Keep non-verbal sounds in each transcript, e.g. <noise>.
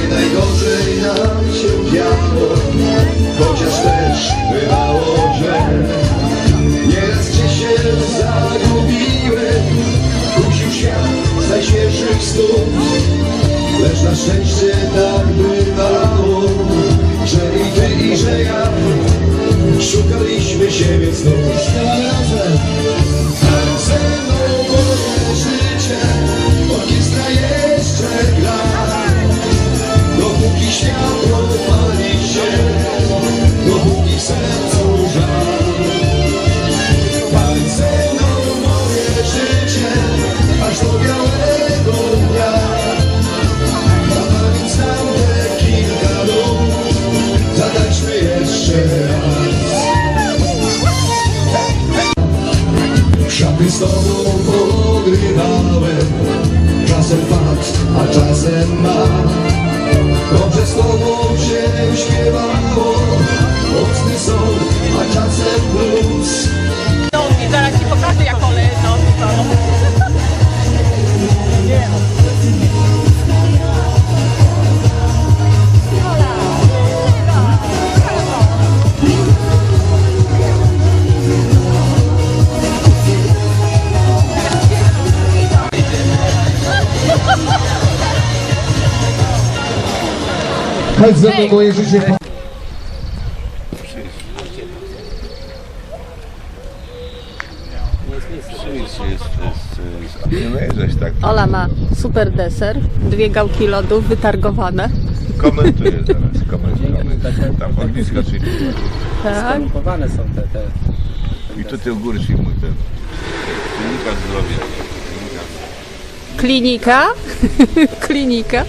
gorzej nam się działo Chociaż też bywało, że Nieraz gdzieś się zagubiłem Kusił świat z najświeższych stóp Lecz na szczęście tak bywało Że i ty i że ja Szukaliśmy siebie znów Sono solo pogrebałem, czasem Chodź ze mną moje życie Nie tak. Ola ma super deser, dwie gałki lodów wytargowane. Komentuję zaraz, komentuję. Tam ogniska czyli. Tak. Skomplikowane są te, te I tutaj u góry filmuj ten. Klinika zdrowia. Klinika. <laughs> Klinika?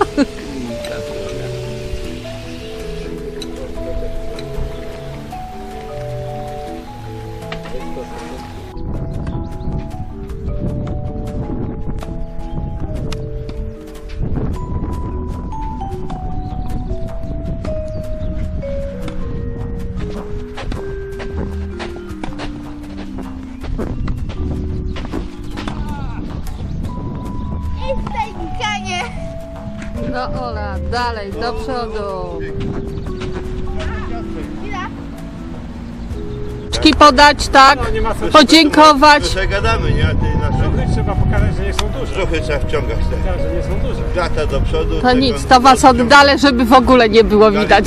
No Ola, dalej, do przodu. Czki podać, tak? Podziękować. Trochę gadamy, nie? A ty nasze Trochę trzeba pokazać, że nie są duże. trochę trzeba wciągać te Tak, że nie są duże. gata do przodu. To tego- nic, to was oddalę, żeby w ogóle nie było widać.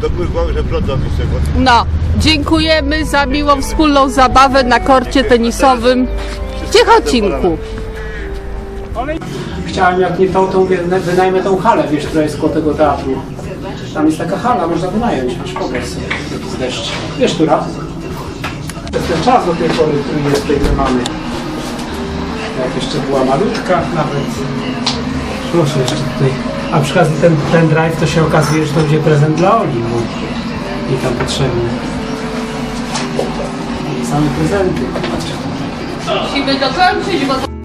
Do góry głowy, że wyszedł. No, dziękujemy za miłą wspólną zabawę na korcie tenisowym w Ciechocinku. Chciałem jak nie tą, to wy- wynajmę tą halę, wiesz, która jest koło tego teatru. Tam jest taka hala, można wynająć, masz powiedz sobie, deszcz. Wiesz, która? To jest ten czas do tej pory, który jest my mamy. Jak jeszcze była malutka nawet. Proszę jeszcze tutaj. A przy okazji ten, ten drive to się okazuje, że to będzie prezent dla Oli, bo tam potrzebny. Same prezenty. Musimy dokończyć, bo